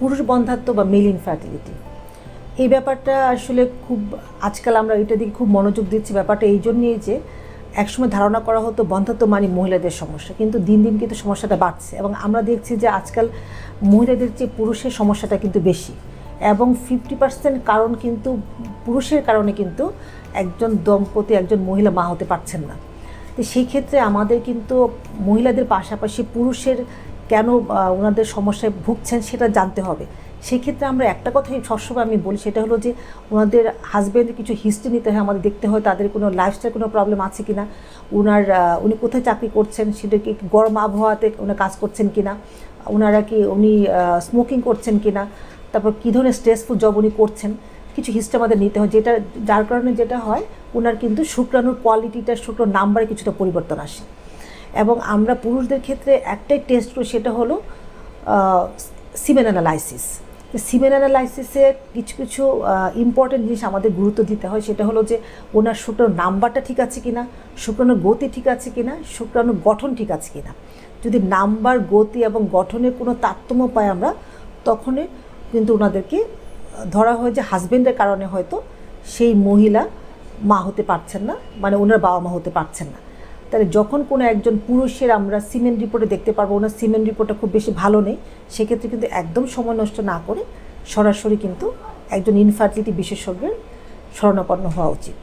পুরুষ বন্ধাত্ব বা mail infertility এই ব্যাপারটা আসলে খুব, আজকাল আমরা এটা দিকে খুব মনোযোগ দিচ্ছি ব্যাপারটা এই জন্যই যে, একসময় ধারণা করা হতো বন্ধাত্ব মানে মহিলাদের সমস্যা, কিন্তু দিন দিন কিন্তু সমস্যাটা বাড়ছে এবং আমরা দেখছি যে আজকাল মহিলাদের চেয়ে পুরুষের সমস্যাটা কিন্তু বেশি এবং ফিফটি পার্সেন্ট কারণ কিন্তু, পুরুষের কারণে কিন্তু একজন দম্পতি, একজন মহিলা মা হতে পারছেন না। তো সেই ক্ষেত্রে আমাদের কিন্তু মহিলাদের পাশাপাশি পুরুষের কেন ওনাদের সমস্যায় ভুগছেন সেটা জানতে হবে। সেক্ষেত্রে আমরা একটা কথাই সবসময় আমি বলি, সেটা হলো যে ওনাদের হাজব্যান্ডের কিছু হিস্ট্রি নিতে হয়, আমাদের দেখতে হয়, তাদের কোনো লাইফস্টাইল কোনো প্রবলেম আছে কিনা ওনার উনি কোথায় চাকরি করছেন, সেটা কি গরম আবহাওয়াতে ওনার কাজ করছেন কিনা ওনারা কি উনি স্মোকিং করছেন কিনা, তারপর কী ধরনের স্ট্রেসফুল জব উনি করছেন, কিছু হিস্ট্রি আমাদের নিতে হয়। যেটা, যার কারণে যেটা হয় ওনার কিন্তু শুক্রাণুর কোয়ালিটিটা শুক্র নাম্বারে কিছুটা পরিবর্তন আসে। এবং আমরা পুরুষদের ক্ষেত্রে একটাই টেস্ট করি সেটা হলো সিমেন অ্যানালাইসিস সিমেন অ্যানালাইসিসে কিছু কিছু ইম্পর্টেন্ট জিনিস আমাদের গুরুত্ব দিতে হয়, সেটা হলো যে ওনার শুক্রাণুর নাম্বারটা ঠিক আছে কিনা, শুক্রাণুর গতি ঠিক আছে কিনা, শুক্রাণুর গঠন ঠিক আছে কিনা। যদি নাম্বার, গতি এবং গঠনের কোনো তারতম্য পাই আমরা, তখনই কিন্তু ওনাদেরকে ধরা হয় যে হাজবেন্ডের কারণে হয়তো সেই মহিলা মা হতে পারছেন না মানে ওনার বাবা মা হতে পারছেন না। তাহলে যখন কোনো একজন পুরুষের আমরা সিমেন্ট রিপোর্টে দেখতে পারব, ওনার সিমেন্ট রিপোর্টটা খুব বেশি ভালো নেই, সেক্ষেত্রে কিন্তু একদম সময় নষ্ট না করে সরাসরি কিন্তু একজন ইনফার্টিলিটি বিশেষজ্ঞের শরণাপন্ন হওয়া উচিত।